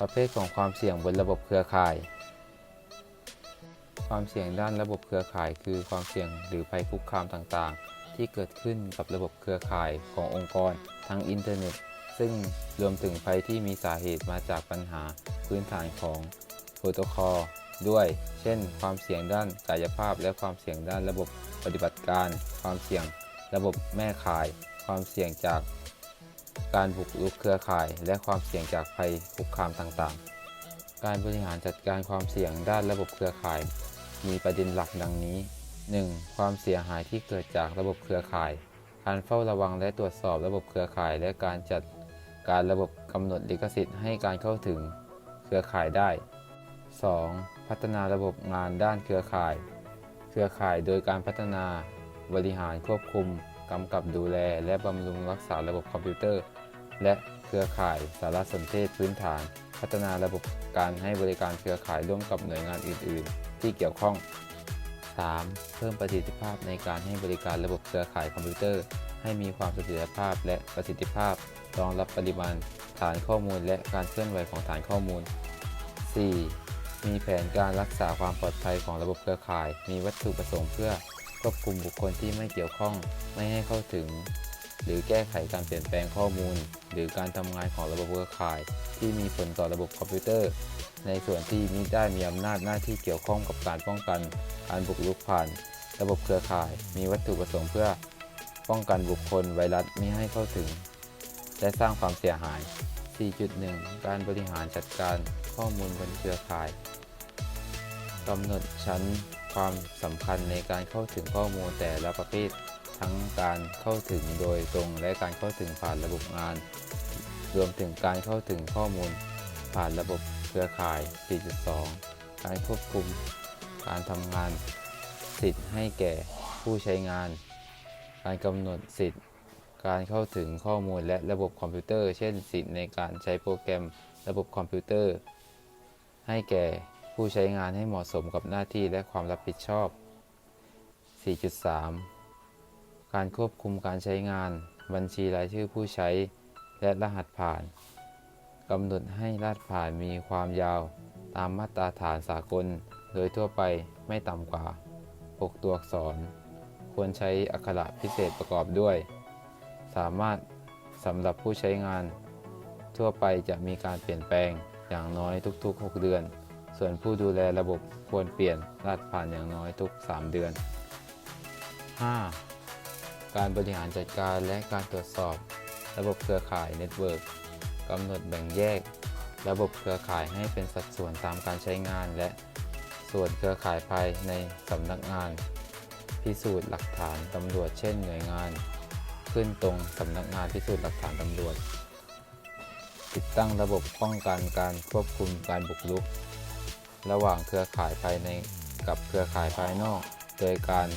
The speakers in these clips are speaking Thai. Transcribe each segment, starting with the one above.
ประเภทของความเสี่ยงบนระบบเครือข่าย ความเสี่ยงด้านระบบเครือข่าย คือความเสี่ยงหรือภัยคุกคามต่างๆ ที่เกิดขึ้นกับระบบเครือข่ายขององค์กรทั้งอินเทอร์เน็ต ซึ่งรวมถึงภัยที่มีสาเหตุมาจากปัญหาพื้นฐานของโปรโตคอล ด้วย เช่น ความเสี่ยงด้านกายภาพ และความเสี่ยงด้านระบบปฏิบัติการ ความเสี่ยงระบบแม่ข่าย ความเสี่ยงจากการบุกรุกเครือข่าย และความเสี่ยงจากภัยคุกคามต่างๆ การบริหารจัดการความเสี่ยงด้านระบบเครือข่าย มีประเด็นหลักดังนี้ 1. ความเสียหายที่เกิดจากระบบเครือข่าย การเฝ้าระวังและตรวจสอบระบบเครือข่าย และการจัดการระบบกำหนดลิขสิทธิ์ให้การเข้าถึงเครือข่ายได้ 2. พัฒนาระบบงานด้านเครือข่าย เครือข่ายโดยการพัฒนา บริหารควบคุม กำกับดูแล และบำรุงรักษาระบบคอมพิวเตอร์ และเครือข่ายสารสนเทศพื้นฐาน พัฒนาระบบการให้บริการเครือข่ายร่วมกับหน่วยงานอื่น ๆ ที่เกี่ยวข้อง 3. เพิ่มประสิทธิภาพในการให้บริการระบบเครือข่ายคอมพิวเตอร์ ให้มีความเสถียรภาพและประสิทธิภาพ รองรับปริมาณฐานข้อมูลและการเคลื่อนไหวของฐานข้อมูล 4. มีแผนการรักษาความปลอดภัยของระบบเครือข่าย มีวัตถุประสงค์เพื่อควบคุมบุคคลที่ไม่เกี่ยวข้องไม่ให้เข้าถึง หรือแก้ไขการเปลี่ยนแปลงข้อมูล หรือการทำงานของระบบเครือข่าย ที่มีผลต่อระบบคอมพิวเตอร์ ในส่วนที่มิได้มีอำนาจหน้าที่เกี่ยวข้องกับการป้องกัน การบุกรุกผ่าน ระบบเครือข่าย มีวัตถุประสงค์เพื่อ ป้องกันบุคคลไวรัสไม่ให้เข้าถึง และสร้างความเสียหาย 4.1 การบริหารจัดการข้อมูลบนเครือข่ายกำหนดชั้นความสำคัญในการเข้าถึงข้อมูลแต่ละประเภท ทั้งการเข้าถึงโดยตรงและการเข้าถึงผ่านระบบงาน รวมถึงการเข้าถึงข้อมูล ผ่านระบบเครือข่าย 4.2 การควบคุม การทำงาน สิทธิ์ให้แก่ผู้ใช้งาน การกำหนดสิทธิ์ การเข้าถึงข้อมูลและระบบคอมพิวเตอร์ เช่น สิทธิ์ในการใช้โปรแกรมระบบคอมพิวเตอร์ ให้แก่ผู้ใช้งานให้เหมาะสมกับหน้าที่และความรับผิดชอบ 4.3 การควบคุมการใช้งาน บัญชีรายชื่อผู้ใช้ และรหัสผ่านกำหนดให้รหัสผ่านมีความยาว ตามมาตรฐานสากล โดยทั่วไปไม่ต่ำกว่า 6 ตัวอักษร ควรใช้อักขระพิเศษประกอบด้วย สามารถสำหรับผู้ใช้งาน ทั่วไปจะมีการเปลี่ยนแปลงอย่างน้อยทุก ๆ 6 เดือน ส่วนผู้ดูแลระบบควรเปลี่ยนรหัสผ่านอย่างน้อยทุก 3 เดือน 5. การบริหารจัดการและการตรวจสอบ ระบบเครือข่ายเน็ตเวิร์กกำหนดแบ่งแยก ระบบเครือข่ายให้เป็นสัดส่วนตามการใช้งาน และส่วนเครือข่ายภายในสำนักงาน พิสูจน์หลักฐานตำรวจเช่นหน่วยงาน ขึ้นตรงสำนักงานพิสูจน์หลักฐานตำรวจ ติดตั้งระบบป้องกันการควบคุมการบุกรุก ระหว่างเครือข่ายภายในกับเครือข่ายภายนอก โดยการ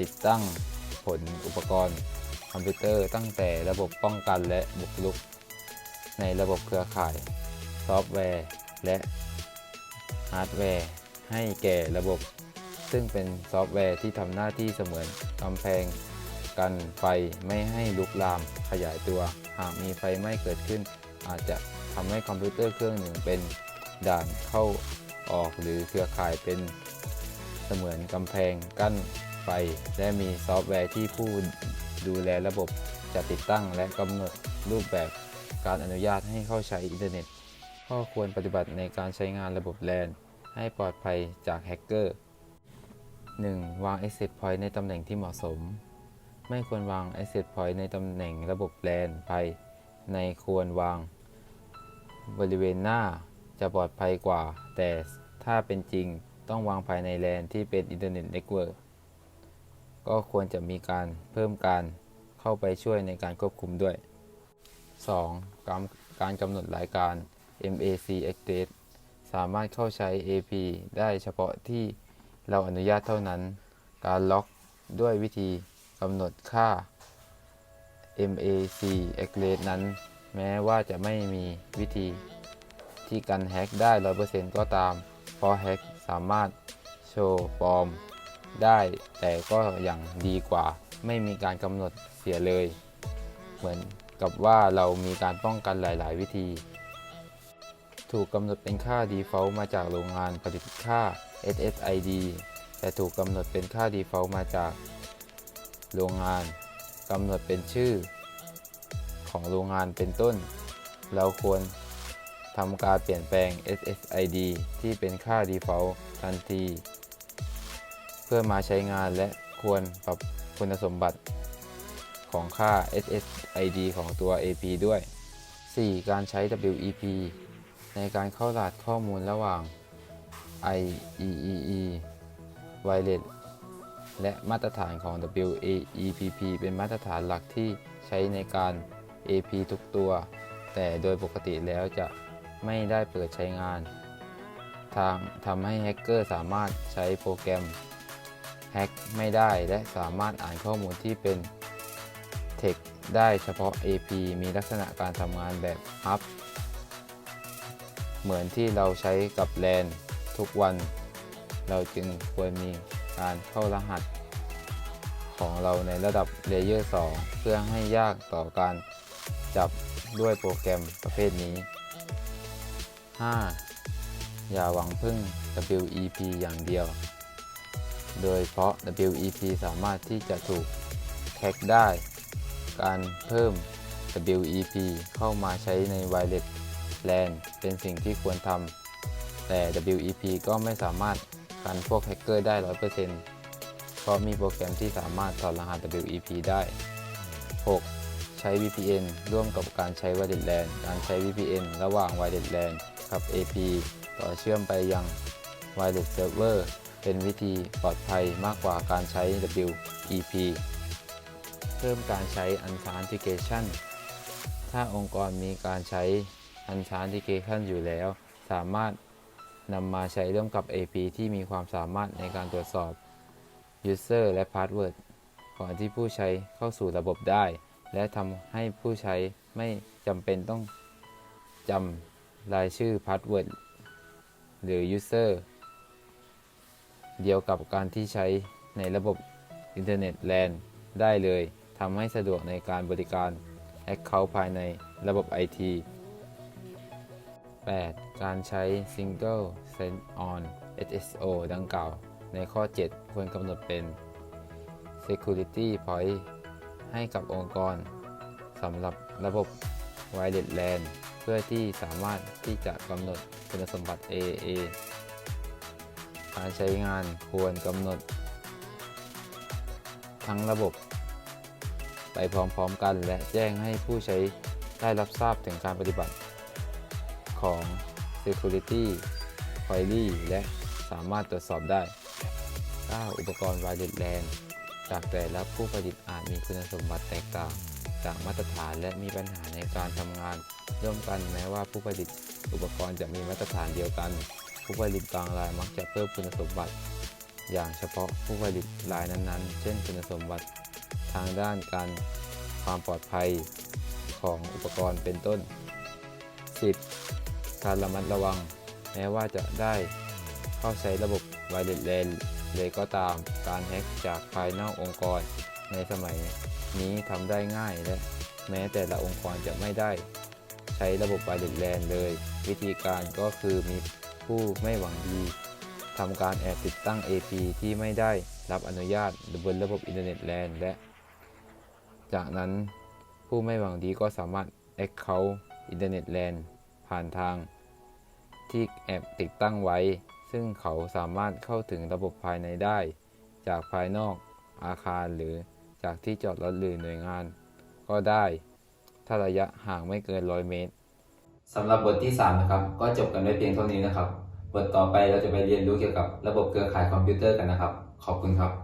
ติดตั้งผลอุปกรณ์คอมพิวเตอร์ตั้งแต่ระบบป้องกันและบุกรุก ในระบบเครือข่าย ซอฟต์แวร์ และฮาร์ดแวร์ให้แก่ระบบ ซึ่งเป็นซอฟต์แวร์ที่ทำหน้าที่เสมือนกำแพง กันไฟไม่ให้ลุกลามขยายตัว หากมีไฟไหม้เกิดขึ้น อาจจะทำให้คอมพิวเตอร์เครื่องหนึ่งเป็นด่านเข้าออกหรือเครือข่ายเป็นเสมือนกำแพงกั้นไฟ และมีซอฟต์แวร์ที่ผู้ดูแลระบบจะติดตั้งและกำหนดรูปแบบการอนุญาตให้เข้าใช้อินเทอร์เน็ต ข้อควรปฏิบัติในการใช้งานระบบ LAN ให้ปลอดภัยจากแฮกเกอร์ 1. วาง Access Point ในตำแหน่งที่เหมาะสม ไม่ควรวาง Access Point ในตำแหน่งระบบ LAN ภายในควรวาง บริเวณหน้าจะปลอดภัยกว่า แต่ถ้าเป็นจริงต้องวางภายในแลนที่เป็นอินเทอร์เน็ตเน็ตเวิร์กก็ควรจะมีการเพิ่มการเข้าไปช่วยในการควบคุมด้วย 2. การการกำหนดรายการ MAC Access สามารถเข้าใช้ AP ได้เฉพาะที่เราอนุญาตเท่านั้น การล็อกด้วยวิธี กำหนดค่า MAC Access นั้น แม้ว่าจะไม่มีวิธีที่กันแฮ็กได้ 100%ก็ตาม เพราะแฮ็กสามารถโชว์ฟอร์มได้ แต่ก็อยังดีกว่า ไม่มีการกำหนดเสียเลย เหมือนกับว่าเรามีการป้องกันหลาย ๆ วิธี ถูกกำหนดเป็นค่า default มาจากโรงงานผลิตค่า SSID แต่ถูกกำหนดเป็นค่า default มาจาก โรงงานกำหนดเป็นชื่อ ของโรงงานเป็นต้น เราควรทำการเปลี่ยนแปลง SSID ที่เป็นค่า default ทันที เพื่อมาใช้งานและควรปรับคุณสมบัติของค่า SSID ของตัว AP ด้วย 4. การใช้ WEP ในการเข้ารหัสข้อมูลระหว่าง IEEE Wireless และมาตรฐานของ WAEPP เป็นมาตรฐานหลักที่ใช้ในการ AP ทุกตัว แต่โดยปกติแล้วจะไม่ได้เปิดใช้งาน ทางทำให้แฮกเกอร์สามารถใช้โปรแกรมแฮกไม่ได้และสามารถอ่านข้อมูลที่เป็น Text ได้เฉพาะ AP มีลักษณะการทำงานแบบ Hub เหมือนที่เราใช้กับ LAN ทุกวัน เราจึงควรมี การเข้ารหัส ของเราในระดับเลเยอร์ 2 เพื่อให้ยากต่อการจับด้วยโปรแกรมประเภทนี้ 5. อย่าหวังพึ่ง WEP อย่างเดียว โดยเพราะ WEP สามารถที่จะถูกแฮ็กได้ การเพิ่ม WEP เข้ามาใช้ใน Wireless LAN เป็นสิ่งที่ควรทำ แต่ WEP ก็ไม่สามารถ กันพวกแฮกเกอร์ได้ 100%เพราะมีโปรแกรมที่สามารถถอดรหัส WEP ได้ 6. ใช้ VPN ร่วมกับการใช้ Wireless LAN การใช้ VPN ระหว่าง Wireless LAN กับ AP ต่อเชื่อมไปยัง Wireless Server เป็นวิธีปลอดภัยมากกว่าการใช้ WEP เพิ่มการใช้ Authentication ถ้าองค์กรมีการใช้ Authentication อยู่แล้ว สามารถ นำมาใช้ร่วมกับ AP ที่มีความสามารถในการตรวจสอบ User และ Password ก่อนที่ผู้ใช้เข้าสู่ระบบได้ และทำให้ผู้ใช้ไม่จำเป็นต้องจำรายชื่อ Password หรือ User เดียวกับการที่ใช้ในระบบอินเทอร์เน็ต LAN ได้เลยทำให้สะดวกในการบริการ Account ภายในระบบ IT 8. การใช้ Single Sign On SSO ดังกล่าว ในข้อ 7 ควรกำหนดเป็น Security Point ให้กับองค์กรสำหรับระบบ Wireless LAN เพื่อที่สามารถที่จะกำหนดคุณสมบัติ AA การใช้งานควรกำหนด ทั้งระบบ ไปพร้อมๆกันและแจ้งให้ผู้ใช้ได้รับทราบถึงการปฏิบัติ ของ Security Query และสามารถตรวจสอบได้ 9. อุปกรณ์ Wireless LAN จากแต่ละผู้ผลิตอาจมีคุณสมบัติแตกต่างจากมาตรฐานและมีปัญหาในการทำงานร่วมกันแม้ว่าผู้ผลิตอุปกรณ์จะมีมาตรฐานเดียวกัน ผู้ผลิตบางรายมักจะเพิ่มคุณสมบัติ อย่างเฉพาะผู้ผลิตรายนั้นๆ เช่น คุณสมบัติทางด้านการความปลอดภัยของอุปกรณ์เป็นต้น 10. การระมัดระวัง แม้ว่าจะได้เข้าใช้ระบบ Wireless LAN เลยก็ตามการแฮ็กจากภายนอกองค์กร ในสมัยนี้ทำได้ง่ายและแม้แต่ละองค์กรจะไม่ได้ ใช้ระบบ Wireless LAN เลย วิธีการก็คือมีผู้ไม่หวังดีทำการแอบติดตั้ง AP ที่ไม่ได้รับอนุญาตบนระบบอินเทอร์เน็ต LAN และ จากนั้นผู้ไม่หวังดีก็สามารถ Account อินเทอร์เน็ต LAN ผ่านทาง ที่แอบติดตั้งไว้ ซึ่งเขาสามารถเข้าถึงระบบภายในได้ จากภายนอกอาคารหรือจากที่จอดรถหรือหน่วยงาน ก็ได้ ถ้าระยะห่างไม่เกิน 100 เมตรสำหรับบทที่ 3 นะครับ ก็จบกันไว้เพียงเท่านี้นะครับ บทต่อไปเราจะไปเรียนรู้เกี่ยวกับระบบเครือข่ายคอมพิวเตอร์กันนะครับ ขอบคุณครับ